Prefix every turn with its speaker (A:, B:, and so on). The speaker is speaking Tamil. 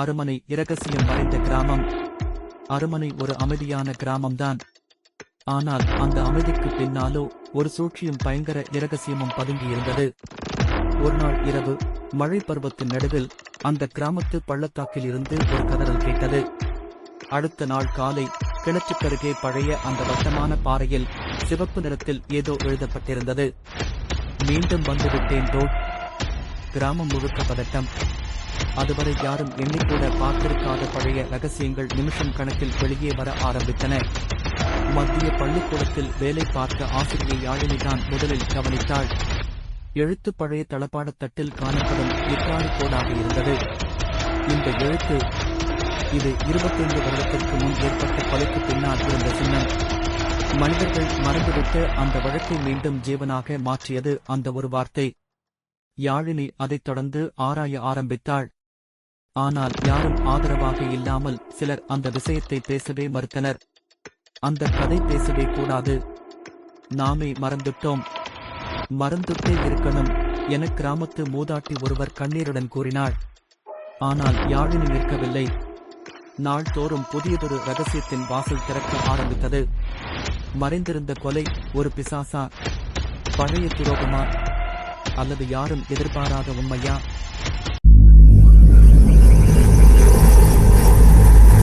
A: அருமனை இரகசியம் மறைந்த கிராமம். அருமனை ஒரு அமைதியான கிராமம்தான். ஆனால் அந்த அமைதிக்கு பின்னாலோ ஒரு சூழ்ச்சியும் பயங்கர இரகசியமும் பதுங்கியிருந்தது. ஒரு நாள் இரவு மழை பருவத்தின் நடுவில் அந்த கிராமத்து பள்ளத்தாக்கில் இருந்து ஒரு கதறல் கேட்டது. அடுத்த நாள் காலை கிணற்றுக்கருகே பழைய அந்த வட்டமான பாறையில் சிவப்பு நிறத்தில் ஏதோ எழுதப்பட்டிருந்தது. மீண்டும் வந்துவிட்டேன் தோ கிராமம் முழுக்க பதட்டம். அதுவரை யாரும் எண்ணிக்கூட பார்த்திருக்காத பழைய ரகசியங்கள் நிமிஷம் கணக்கில் வெளியே வர ஆரம்பித்தன. மத்திய பள்ளிக்கூடத்தில் வேலை பார்த்த ஆசிரியை யாழினிதான் முதலில் கவனித்தாள். எழுத்து பழைய தளபாடத்தட்டில் காணப்படும் இக்காரி கோடாக இருந்தது. இந்த எழுத்து இது இருபத்தைந்து வருடத்திற்கு முன் ஏற்பட்ட கொலைக்கு பின்னால் இருந்த சின்னம். மனிதர்கள் மறந்துவிட்டு அந்த வழக்கை மீண்டும் ஜீவனாக மாற்றியது அந்த ஒரு வார்த்தை. யாழினி அதைத் தொடர்ந்து ஆராய ஆரம்பித்தாள். ஆனால் யாரும் ஆதரவாக இல்லாமல் சிலர் அந்த விஷயத்தை பேசவே மறுத்தனர். அந்த கதை பேசவே கூடாது. நாமே மறந்துட்டோம். மறந்துட்டே இருக்கணும் என கிராமத்து மூதாட்டி ஒருவர் கண்ணீருடன் கூறினாள். ஆனால் யாழினி நிற்கவில்லை. நாள்தோறும் புதியதொரு ரகசியத்தின் வாசல் திறக்க ஆரம்பித்தது. மறைந்திருந்த கொலை ஒரு பிசாசா பழைய துரோகமா அல்லது யாரும் எதிர்பாராத உண்மையா?